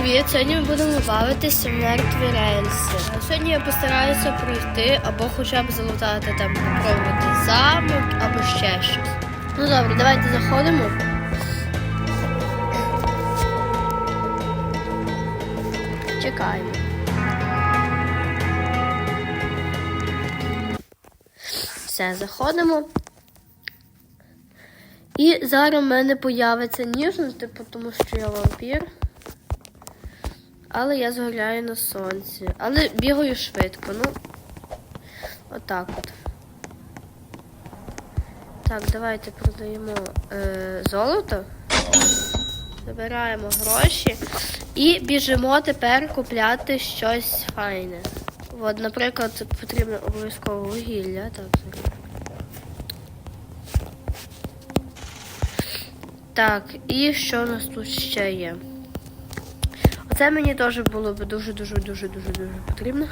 привіт! Сьогодні ми будемо бавитися в мертві рельси. Сьогодні я постараюся пройти або хоча б залутати там попробувати замок або ще щось. Ну добре, давайте заходимо. Чекаємо. Все, заходимо. І зараз в мене появиться ніжно, типу, тому що я вампір. Але я згоряю на сонці. Але бігаю швидко, ну. Отак от. Так, давайте продаємо е, золото. Забираємо гроші і біжимо тепер купляти щось файне. От, наприклад, потрібно обов'язково вугілля. Так. Так, і що у нас тут ще є? Оце мені теж було б дуже-дуже дуже дуже дуже потрібно.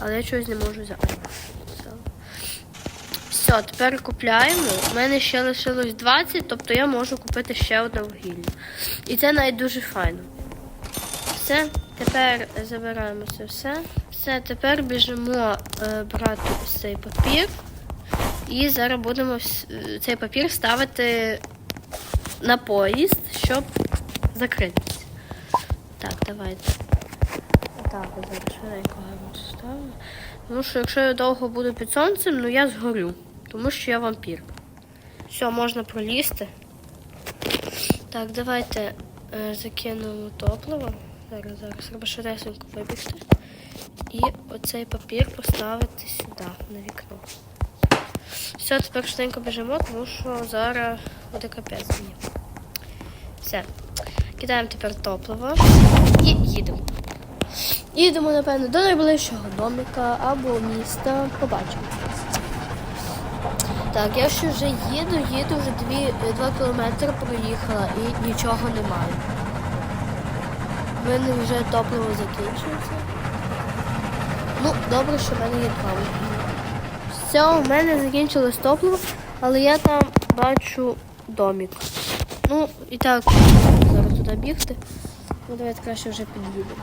Але я чогось не можу взяти. Все. Все, тепер купляємо. У мене ще лишилось 20, тобто я можу купити ще одне вугілля. І це навіть дуже файно. Все, тепер забираємо це все. Все, тепер біжимо е, брати ось цей папір. І зараз будемо е, цей папір ставити на поїзд, щоб закритися. Давайте. Так, зараз швиденько гарно ставлю. Тому що якщо я довго буду під сонцем, ну я згорю. Тому що я вампір. Все, можна пролізти. Так, давайте е, закинемо топливо. Зараз, зараз треба швидесенько вибігти. І оцей папір поставити сюди, на вікно. Все, тепер швиденько біжимо, тому що зараз буде капець мені. Все. Кидаємо тепер топливо і їдемо. Їдемо, напевно, до найближчого домика або міста. Побачимо. Так, я ще вже їду, їду, вже 2, 2 кілометри проїхала і нічого немає. В мене вже топливо закінчується. Ну, добре, що в мене є два. Все, у мене закінчилось топливо, але я там бачу домик. Ну, і так, туди бігти. Ну, давайте краще вже під'їдемо.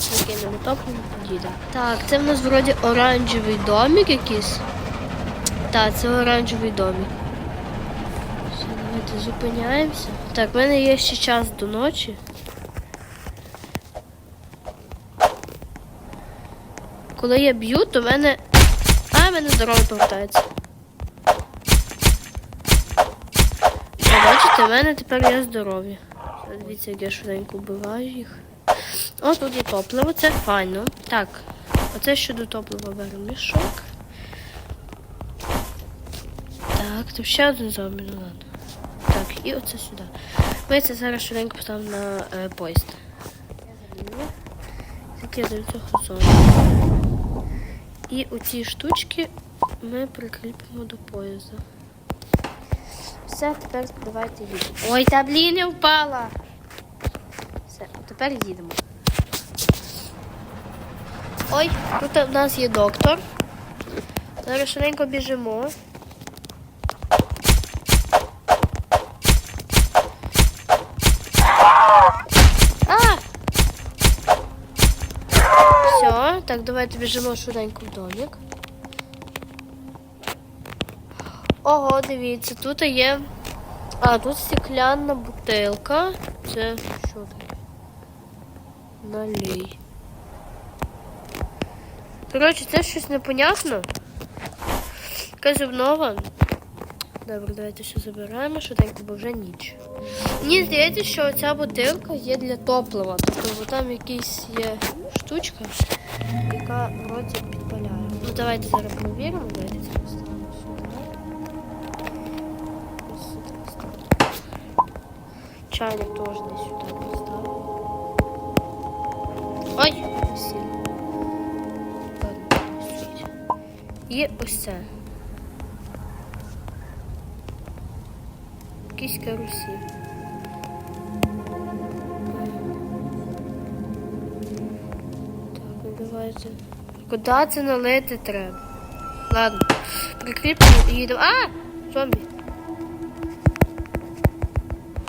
Закинемо топливо, під'їдемо. Так, це в нас вроді оранжевий домик якийсь. Так, це оранжевий домик. Все, давайте зупиняємося. Так, в мене є ще час до ночі. Коли я б'ю, то в мене. А, в мене здоров'я повертається. Бачите, в мене тепер є здоров'я. Дивіться, як я швиденько вбиваю їх. О, тут є топливо, це файно. Так, оце щодо топлива беремо мішок. Так, тут ще один зомбі, ну ладно. Так, і оце сюди. Ми це зараз швиденько поставимо на е, поїзд. Закидаю цього зомбі. І оці штучки ми прикріпимо до поїзда. Все, тепер давайте їдемо. Ой, та блін, я впала. Тепер їдемо. Ой, тут у нас є доктор. Зараз швиденько біжимо. А! Все, так, давайте біжимо швиденько в домик. Ого, дивіться, тут є. А, тут стекляна бутилка. Це? Налій. Коротше, це щось непонятно. Якась обнова. Добре, давайте все забираємо, швиденько, бо вже ніч. Мені здається, що ця бутилка є для топлива. Тобто там якась є штучка, яка вроді підпаляє. Ну давайте зараз перевіримо, давайте це поставимо сюди. Чайник теж десь сюди поставимо. Ой, сіль. І ось це. Якісь карусі. Так, давайте. Куди це налити треба? Ладно. Прикріпимо і їдемо. А! Зомбі.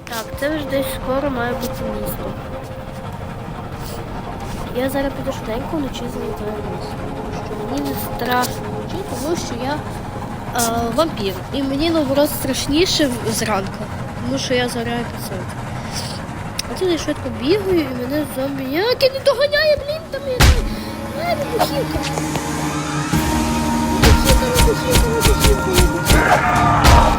Так, це вже десь скоро має бути місто. Я зараз піду швиденько вночі. Тому що мені не страшно вночі, тому що я е, вампір. І мені наоборот страшніше зранку, тому що я заряю пацан. А тут я швидко бігаю і мене зомбі ніякі не доганяє, блін, там я не. Вибухівка. Вибухівка, вибухівка, вибухівка, вибухівка.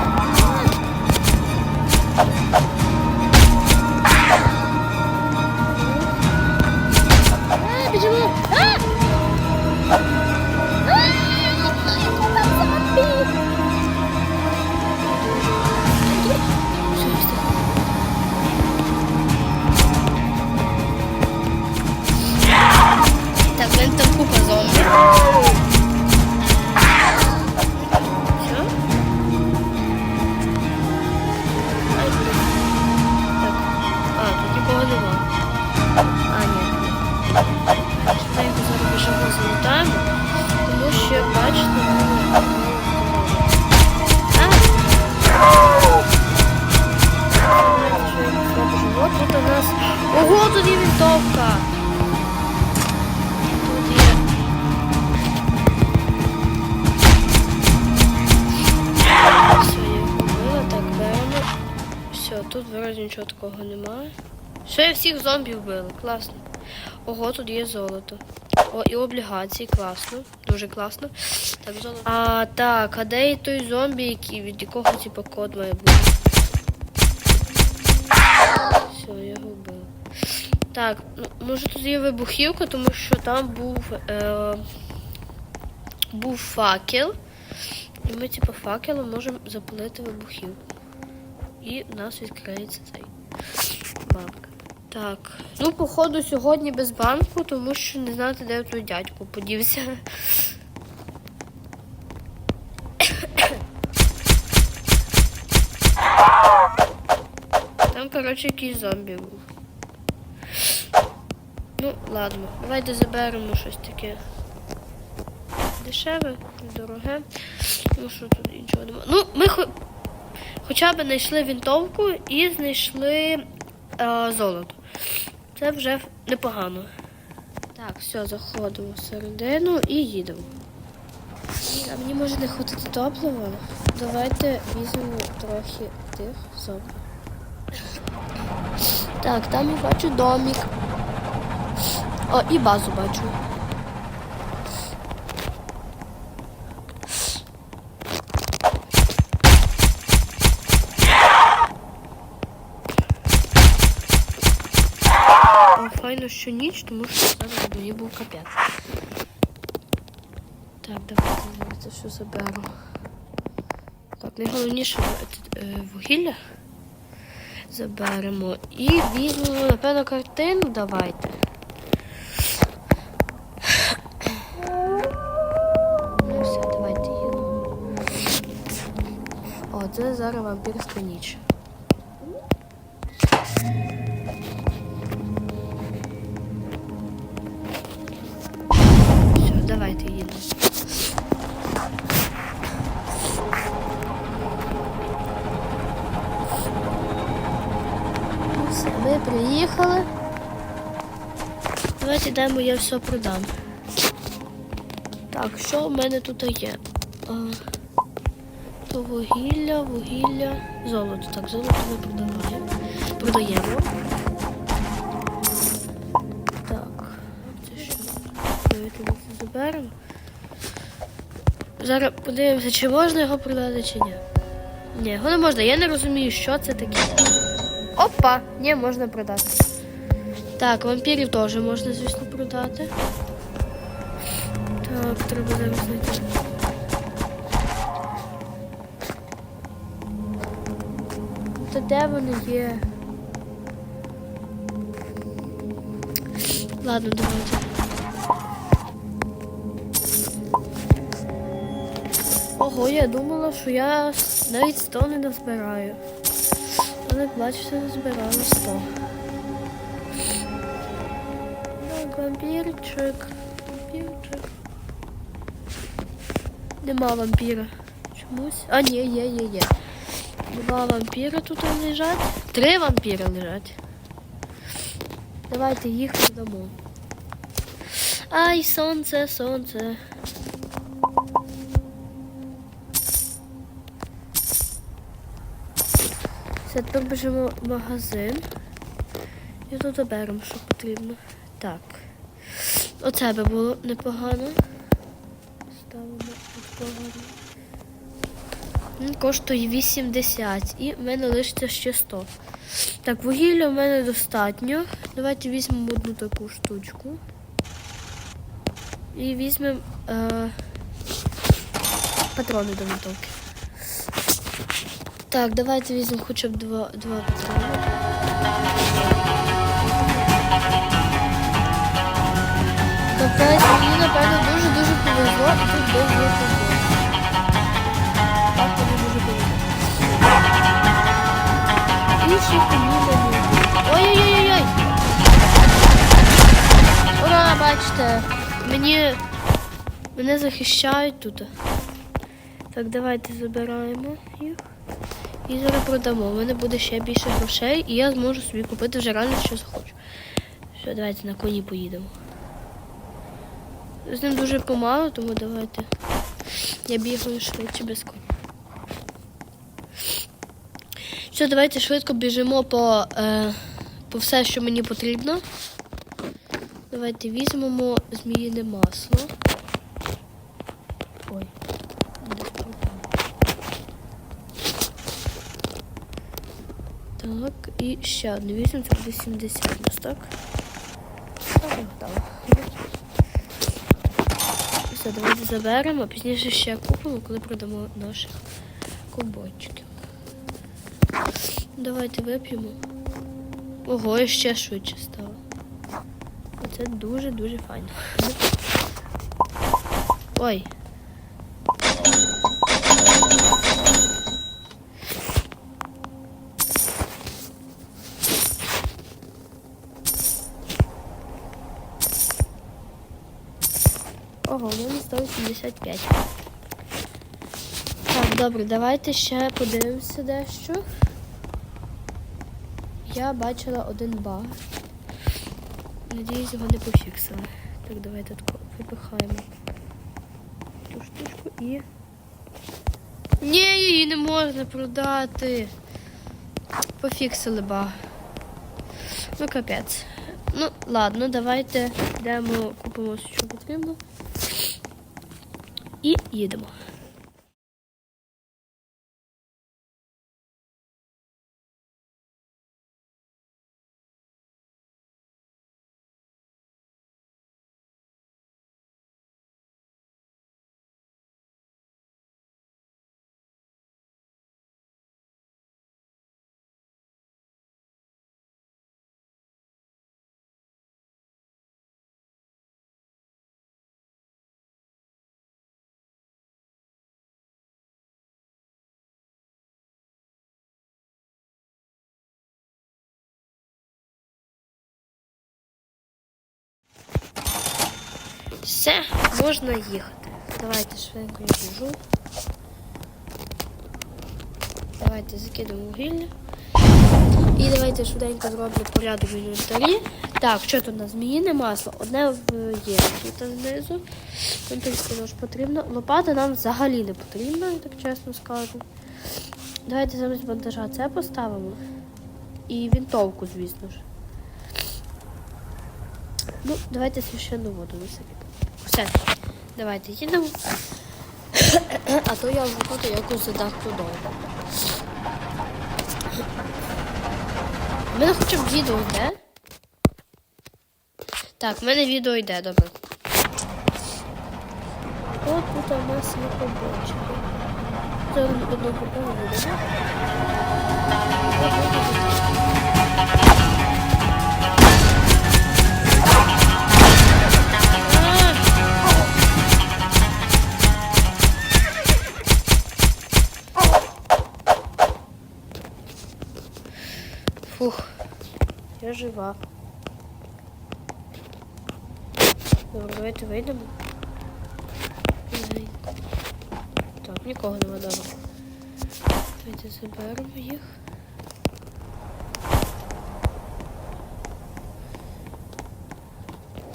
Такого немає. Все, я всіх зомбів вбила, класно. Ого, тут є золото. О, і облігації, класно, дуже класно. Так, золото. А, так, а де і той зомбі, який, від якого типу код має бути? Все, я його вбила. Так, ну, може тут є вибухівка, тому що там був. Е, був факел. І ми, типу, факелом можемо запалити вибухівку. І в нас відкриється цей банк. Так. Ну, походу, сьогодні без банку, тому що не знати, де той дядько подівся. Там, коротше, якийсь зомбі був. Ну, ладно, давайте заберемо щось таке дешеве, дороге. Ну що тут іншого немає. Ну, ми хо... хоча б знайшли вінтовку і знайшли е, золото. Це вже непогано. Так, все, заходимо всередину і їдемо. А мені може не хватити топлива. Давайте візьмемо трохи тих зомбі. Так, там я бачу домик. О, і базу бачу. О, файно, що ніч, тому що зараз мені був капець. Так, давайте це все заберу. Так, найголовніше е, вугілля заберемо. І візьмемо, напевно, картину давайте. Ну все, давайте їдемо. О, це зараз вампірська ніч. Давайте їдемо. Ну ми приїхали. Давайте йдемо, я все продам. Так, що в мене тут є? То вугілля, вугілля, золото. Так, золото ми продаємо. Продаємо. Ми. Зараз подивимося, чи можна його продати, чи ні. Ні, його не можна. Я не розумію, що це таке. Опа! Ні, можна продати. Так, вампірів теж можна, звісно, продати. Так, треба зараз знайти. Та де вони є? Ладно, давайте. Ого, я думала, що я навіть 100 не назбираю. Але бачите, назбирала 100. Так, вампірчик. Вампірчик. Нема вампіра. Чомусь. А, ні, є, є, є. Два вампіра тут лежать. Три вампіра лежать. Давайте їх продамо. Ай, сонце, сонце. В магазин. І тут оберемо, що потрібно. Так. Оце би було непогано. Ставимо непогано. Він коштує 80 і в мене лишиться ще 100. Так, вугілля в мене достатньо. Давайте візьмемо одну таку штучку. І візьмемо е, патрони до винтовки. Так, давайте візьмемо хоча б два, два патрони. Капець, мені, напевно, дуже-дуже повезло, і тут довго повезло. Так, мені дуже повезло. Інші каміни. Ой-ой-ой-ой! Ура, бачите, мені мене захищають тут. Так, давайте забираємо їх. І зараз продамо. У мене буде ще більше грошей, і я зможу собі купити вже реально, що захочу. Все, давайте на коні поїдемо. З ним дуже помало, тому давайте. Я бігаю швидше без коня. Все, давайте швидко біжимо по, е, по все, що мені потрібно. Давайте візьмемо зміїне масло. Ой. де пропало? Так, і ще одне візьмемо, це буде 70 у нас, так? Все, давайте заберемо, а пізніше ще купимо, коли продамо наших ковбойчиків. Давайте вип'ємо. Ого, і ще швидше стало. Це дуже-дуже файно. Ой. Ого, у мене 185. Так, добре, давайте ще подивимося дещо. Я бачила один баг. Надіюсь, його не пофіксили. Так, давайте тако випихаємо ту штучку і. Ні, її не можна продати. Пофіксили баг. Ну, капець. Ну, ладно, давайте йдемо, купимо, що потрібно. І їдемо. Все, можна їхати. Давайте швидко я біжу. Давайте закидемо вугілля. І давайте швиденько зроблю порядок в інвентарі. Так, що тут у нас? Зміїне масло. Одне в є тут знизу. Контекст також потрібно. Лопата нам взагалі не потрібна, я так чесно скажу. Давайте замість бандажа це поставимо. І вінтовку, звісно ж. Ну, давайте священну воду насипемо. Все, давайте їдемо. А то я вже буду якось задатку довго. У мене хоча б відео йде. Так, в мене відео йде, добре. От тут у нас є побочки. Це одного буде. Жива. Добре, давайте вийдемо. Так, нікого нема добре. Давайте заберемо їх.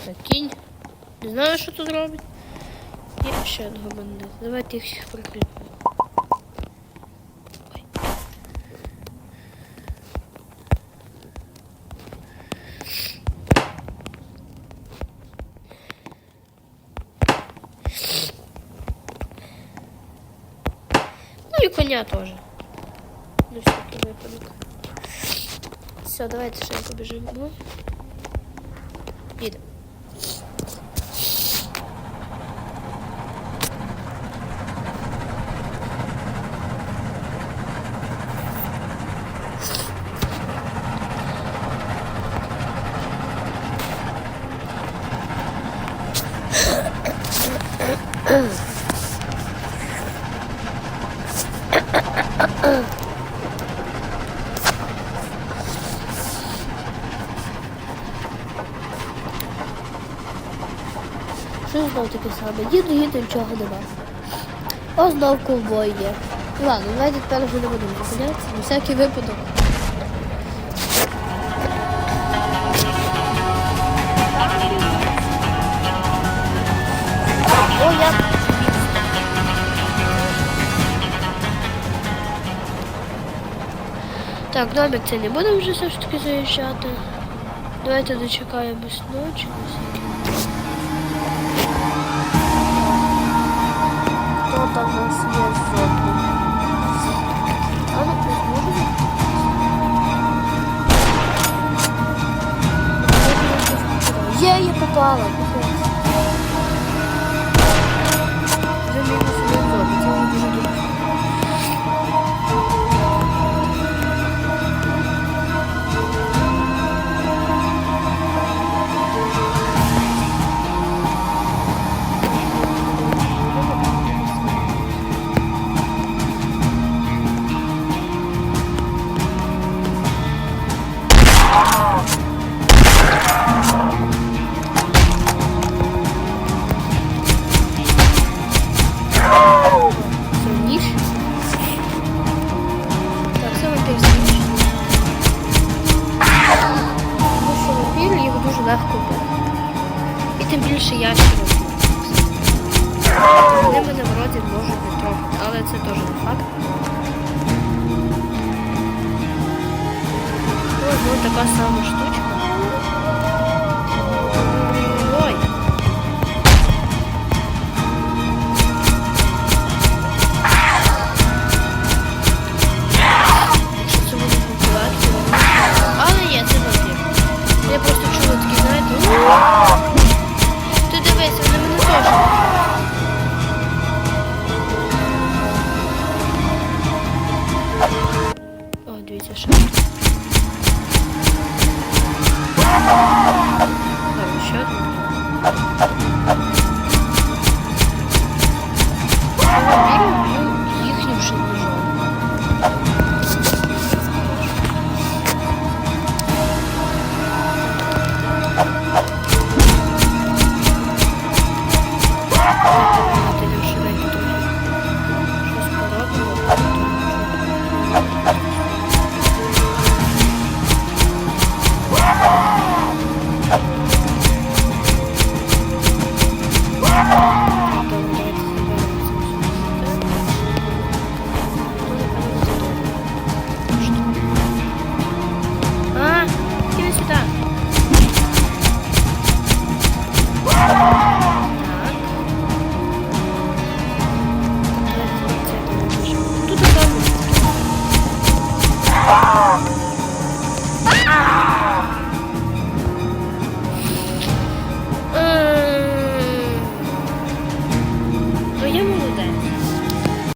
Так, кінь. Не знаю, що тут робить. Є ще одного бандита. Давайте їх всіх прикріпимо. Ой. Ну тоже. Ну все, давай. Все, давайте сейчас побіжимо. Їдемо. Що знов таке саме? Їду, їду, нічого нема. О, знов ковбой є. Ладно, давайте тепер вже не будемо зупинятися, на всякий випадок. Так, домик це не будемо вже все ж таки заїжджати. Давайте дочекаємось ночі. Там у нас є зомбі? А ну, можемо? Є, я попала. капець. З мене вроді можуть не трогати, але це теж не факт. Ось ну, така сама штучка. Дивіться, що. Так, ще одна.